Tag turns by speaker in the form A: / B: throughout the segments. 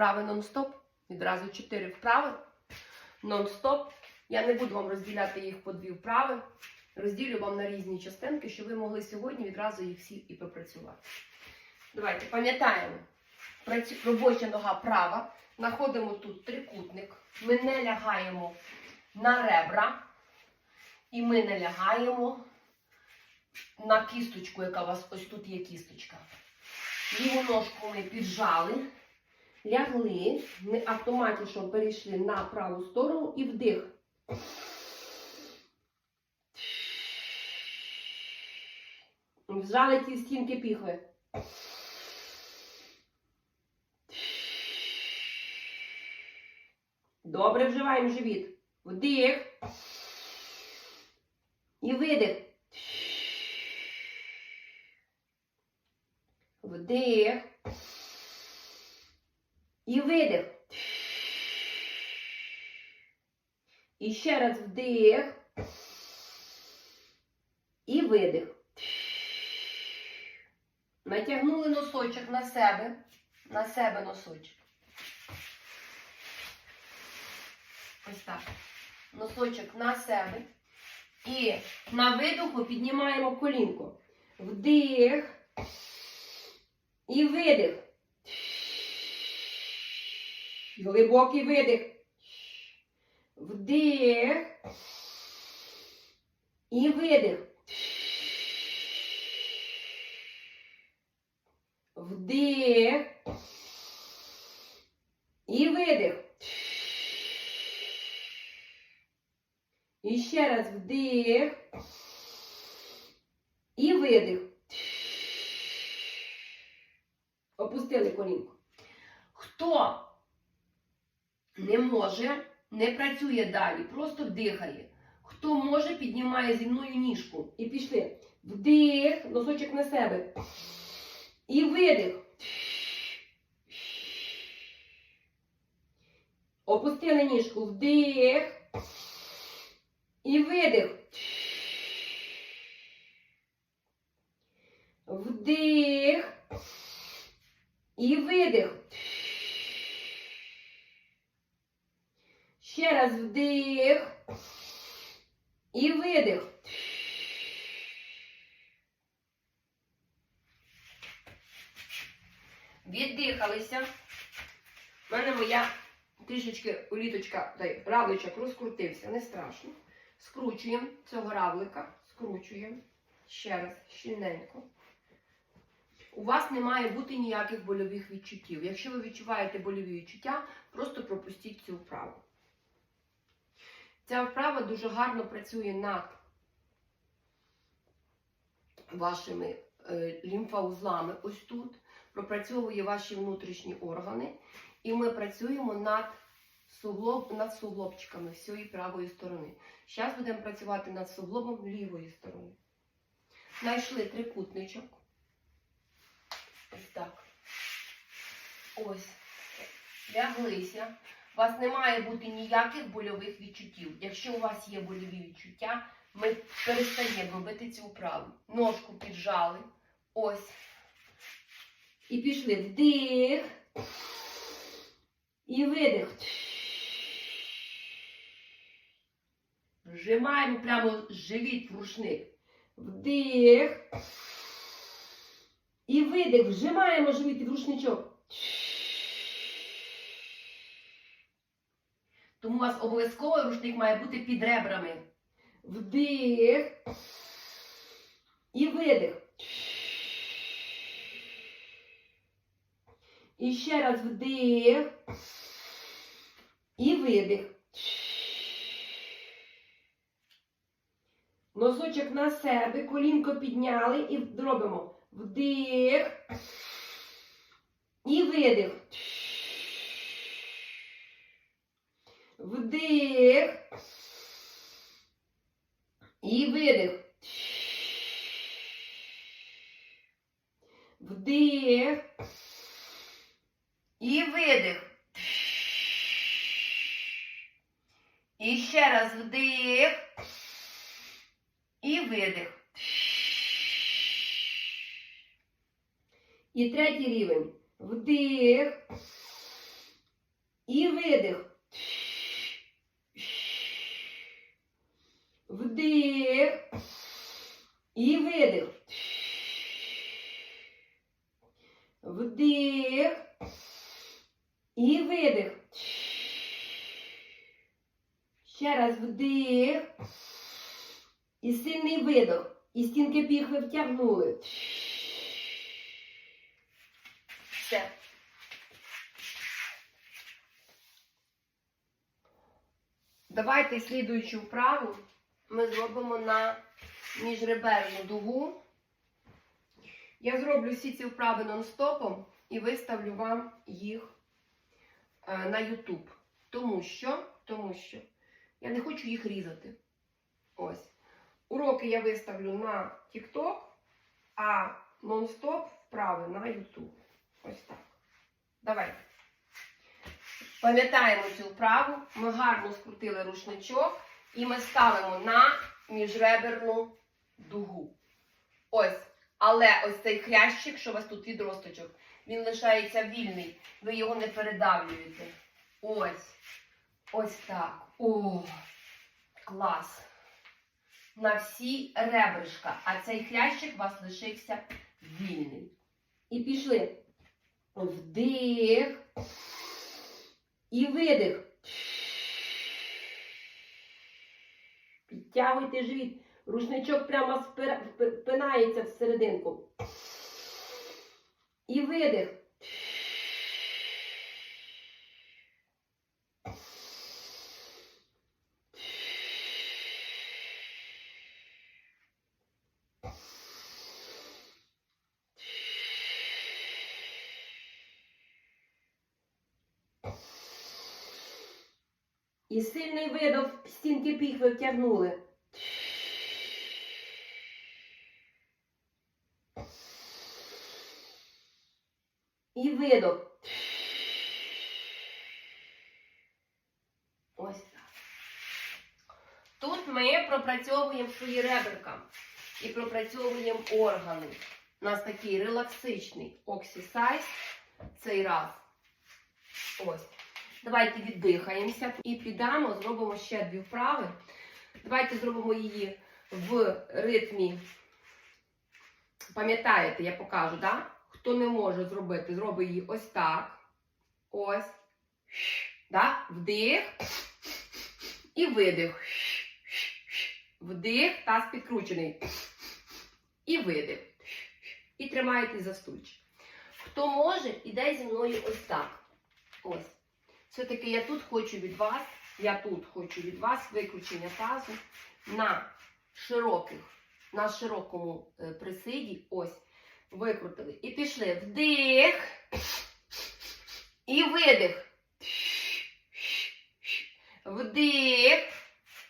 A: Вправи нон-стоп. Відразу 4 вправи. Нон-стоп. Я не буду вам розділяти їх по дві вправи. Розділю вам на різні частинки, щоб ви могли сьогодні відразу їх всі і попрацювати. Давайте пам'ятаємо. Робоча нога права. Знаходимо тут трикутник. Ми не лягаємо на ребра. І ми не лягаємо на кісточку, яка у вас ось тут є кісточка. Ліву ножку ми піджали, лягли, ми автоматично перейшли на праву сторону і вдих. Вжали ті стінки піхви. Добре вживаємо живіт. Вдих. І видих. Вдих. І видих. І ще раз вдих. І видих. Натягнули носочок на себе. На себе носочок. Ось так. Носочок на себе. І на видоху піднімаємо колінко. Вдих. І видих. Глибокий видих. Вдих. І видих. Вдих. І видих. І ще раз вдих. І видих. Опустили колінку. Хто не може, не працює далі, просто дихає. Хто може, піднімає зі мною ніжку. І пішли. Вдих, носочок на себе. І видих. Опустили ніжку. Вдих. І видих. Вдих. І видих. Ще раз вдих. І видих. Віддихалися. У мене моя трішечки уліточка, той равличок розкрутився, не страшно. Скручуємо цього равлика, скручуємо ще раз щільненько. У вас не має бути ніяких больових відчуттів. Якщо ви відчуваєте больові відчуття, просто пропустіть цю вправу. Ця вправа дуже гарно працює над вашими е, лімфоузлами ось тут, пропрацьовує ваші внутрішні органи, і ми працюємо над, суглоб, над суглобчиками з цієї правої сторони. Зараз будемо працювати над суглобом лівої сторони. Знайшли трикутничок. Ось так. Ось. Ляглися. У вас не має бути ніяких больових відчуттів. Якщо у вас є больові відчуття, ми перестаємо робити цю вправу. Ножку піджали. Ось. І пішли вдих. І видих. Вжимаємо прямо живіт в рушник. Вдих. І видих. Вжимаємо живіт в рушничок. Тому у вас обов'язково рушник має бути під ребрами. Вдих. І видих. І ще раз вдих. І видих. Носочок на себе, колінко підняли і робимо вдих. І видих. Вдих. І видих. Вдих. І видих. І ще раз вдих. І видих. І третій рівень. Вдих. І видих. І видих. Вдих. І видих. Ще раз вдих. І сильний видох. І стінки піхви втягнули. Все. Давайте слідуючу вправу ми зробимо на міжреберну дугу. Я зроблю всі ці вправи нон-стопом і виставлю вам їх е, на YouTube. Тому що, тому що я не хочу їх різати. Ось. Уроки я виставлю на TikTok, а нон-стоп вправи на YouTube. Ось так. Давайте. Пам'ятаємо цю вправу. Ми гарно скрутили рушничок і ми ставимо на міжреберну дугу. Ось. Але ось цей хрящик, що у вас тут відросточок, він лишається вільний. Ви його не передавлюєте. Ось. Ось так. О, клас. На всі ребришка. А цей хрящик у вас лишився вільний. І пішли. Вдих. І видих. Підтягуйте живіт. Рушничок прямо впинається всерединку. І видих. І сильний видох стінки піхви втягнули. І видох. Ось так. Тут ми пропрацьовуємо свої реберка і пропрацьовуємо органи. У нас такий релаксичний оксісайз цей раз. Ось. Давайте віддихаємося і підемо, зробимо ще дві вправи. Давайте зробимо її в ритмі. Пам'ятаєте, я покажу, да? Хто не може зробити, зробить її ось так. Ось. Да? Вдих. І видих. Вдих, таз підкручений. І видих. І тримаєте за стульчик. Хто може, іде зі мною ось так. Ось. Все-таки я тут хочу від вас, я тут хочу від вас виключення тазу на широких, на широкому е, присиді. Ось. Викрутили. І пішли. Вдих. І видих. Вдих.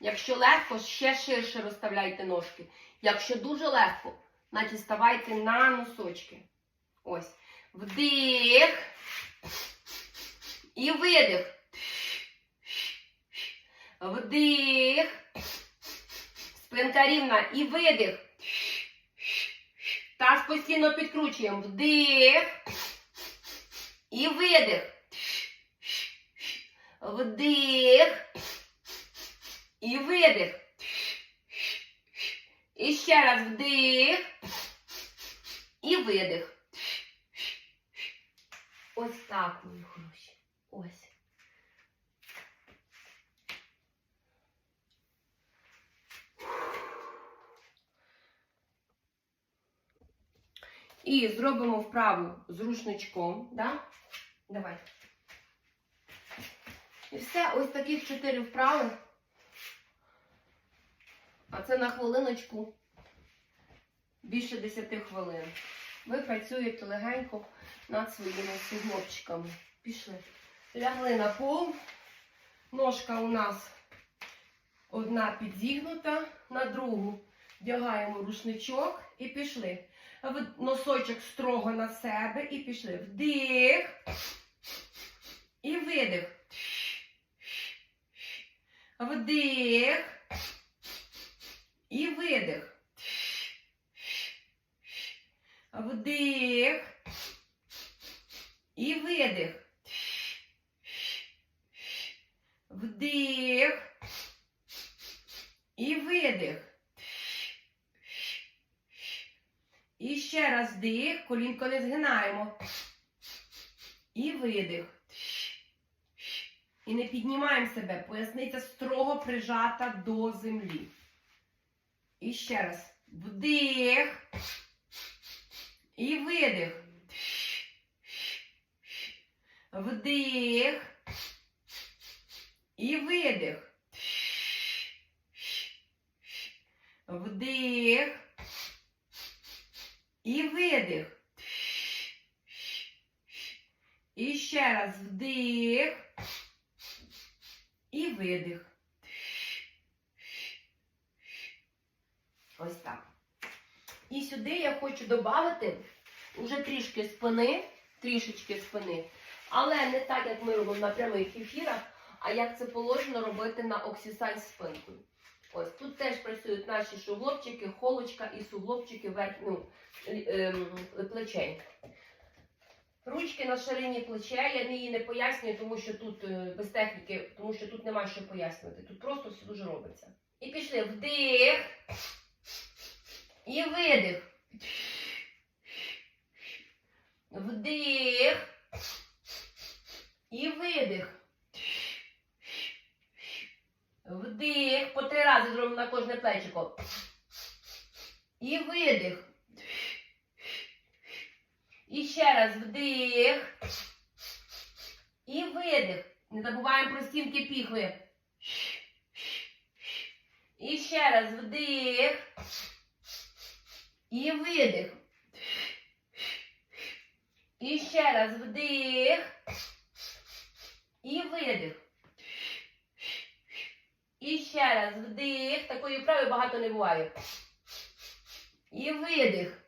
A: Якщо легко, ще ширше розставляйте ножки. Якщо дуже легко, значить ставайте на носочки. Ось. Вдих. І видих. Вдих. Спинка рівна. І видих. Таз постійно підкручуємо. Вдих. І видих. Вдих. І видих. І ще раз вдих. І видих. Ось так, мої хороші. Ось. І зробимо вправу з рушничком. Да? Давай. І все, ось таких чотири вправи. А це на хвилиночку більше 10 хвилин. Ви працюєте легенько над своїми суглобчиками. Пішли. Лягли на пол. Ножка у нас одна підзігнута, на другу вдягаємо рушничок і пішли. Носочок строго на себе і пішли. Вдих. І видих. Вдих. І видих. Вдих. І видих. Вдих. І видих. І ще раз вдих, колінко не згинаємо. І видих. І не піднімаємо себе. Поясниця строго прижата до землі. І ще раз. Вдих. І видих. Вдих. І видих. Вдих. І видих. І ще раз вдих. І видих. Ось так. І сюди я хочу додати вже трішки спини, трішечки спини, але не так, як ми робимо на прямих ефірах, а як це положено робити на оксісайз спинкою. Ось тут теж працюють наші суглобчики, холочка і суглобчики верх, ну, ем, плечей. Ручки на ширині плече, я її не пояснюю, тому що тут е, без техніки, тому що тут немає що пояснювати. Тут просто все дуже робиться. І пішли вдих. І видих. Вдих. І видих. Вдих. По три рази зробимо на кожне плечико. І видих. І ще раз вдих. І видих. Не забуваємо про стінки піхви. І ще раз вдих. І видих. І ще раз вдих. І видих. І ще раз вдих. Такої вправи багато не буває. І видих.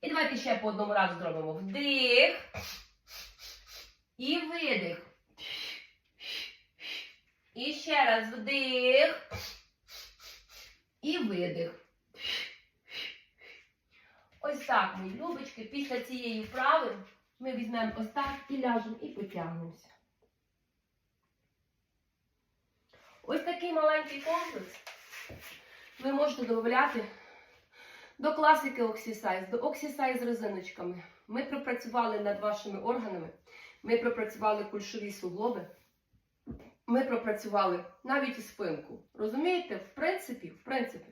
A: І давайте ще по одному разу зробимо. Вдих. І видих. І ще раз вдих. І видих. Ось так, мої любочки. Після цієї вправи ми візьмемо ось і ляжемо і потягнемося. Ось такий маленький комплекс ви можете додати до класики Oxysize, до Oxysize з резиночками. Ми пропрацювали над вашими органами, ми пропрацювали кульшові суглоби, ми пропрацювали навіть і спинку. Розумієте? В принципі, в принципі,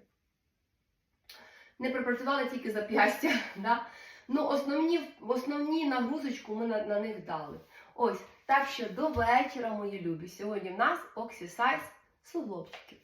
A: не пропрацювали тільки зап'ястя. Да? Ну, основні, основні нагрузочку ми на, на них дали. Ось, так що до вечора, мої любі. Сьогодні в нас Oxysize суглобчики.